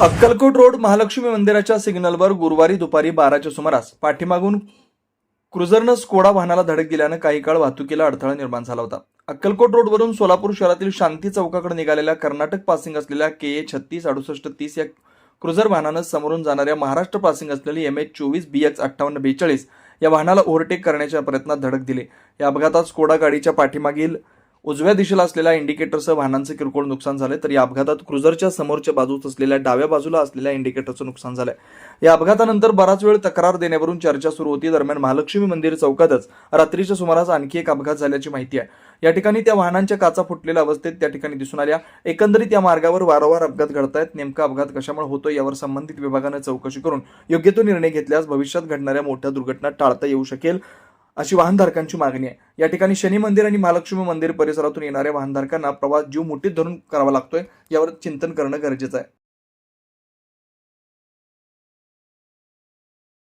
Akkalkot road Mahalakshmi मंदिराच्या सिग्नलवर गुरुवारी दुपारी बाराच्या सुमारास पाठीमागून क्रुझरनं स्कोडा वाहनाला धडक दिल्यानं काही काळ वाहतुकीला अडथळा निर्माण झाला होता. अक्कलकोट रोडवरून सोलापूर शहरातील शांती चौकाकडे निघालेल्या कर्नाटक पासिंग असलेल्या के ए छत्तीस अडुसष्ट तीस या क्रुझर वाहनानं समोरून जाणाऱ्या महाराष्ट्र पासिंग असलेली एम एच चोवीस बी एक्स अठ्ठावन्न बेचाळीस या वाहनाला ओव्हरटेक करण्याच्या प्रयत्नात धडक दिले. या अपघातात स्कोडा गाडीच्या पाठीमागील उजव्या दिशेला असलेल्या इंडिकेटरसह वाहनांचे किरकोळ नुकसान झाले तर या अपघातात क्रुझरच्या समोरच्या बाजूस असलेल्या डाव्या बाजूला असलेल्या इंडिकेटरचं नुकसान झालंय. या अपघातानंतर बराच वेळ तक्रार देण्यावरून चर्चा सुरू होती. दरम्यान महालक्ष्मी मंदिर चौकातच रात्रीच्या सुमारास आणखी एक अपघात झाल्याची माहिती आहे. या ठिकाणी त्या वाहनांच्या काचा फुटलेल्या अवस्थेत त्या ठिकाणी दिसून आल्या. एकंदरीत या मार्गावर वारंवार अपघात घडतायत. नेमका अपघात कशामुळे होतो यावर संबंधित विभागानं चौकशी करून योग्य तो निर्णय घेतल्यास भविष्यात घडणाऱ्या मोठ्या दुर्घटना टाळता येऊ शकेल. अशी वाहनधारकांची मागणी आहे. या ठिकाणी शनी मंदिर आणि महालक्ष्मी मंदिर परिसरातून येणाऱ्या वाहनधारकांना प्रवास जीव मुठीत धरून करावा लागतोय यावर चिंतन करणं गरजेचं आहे.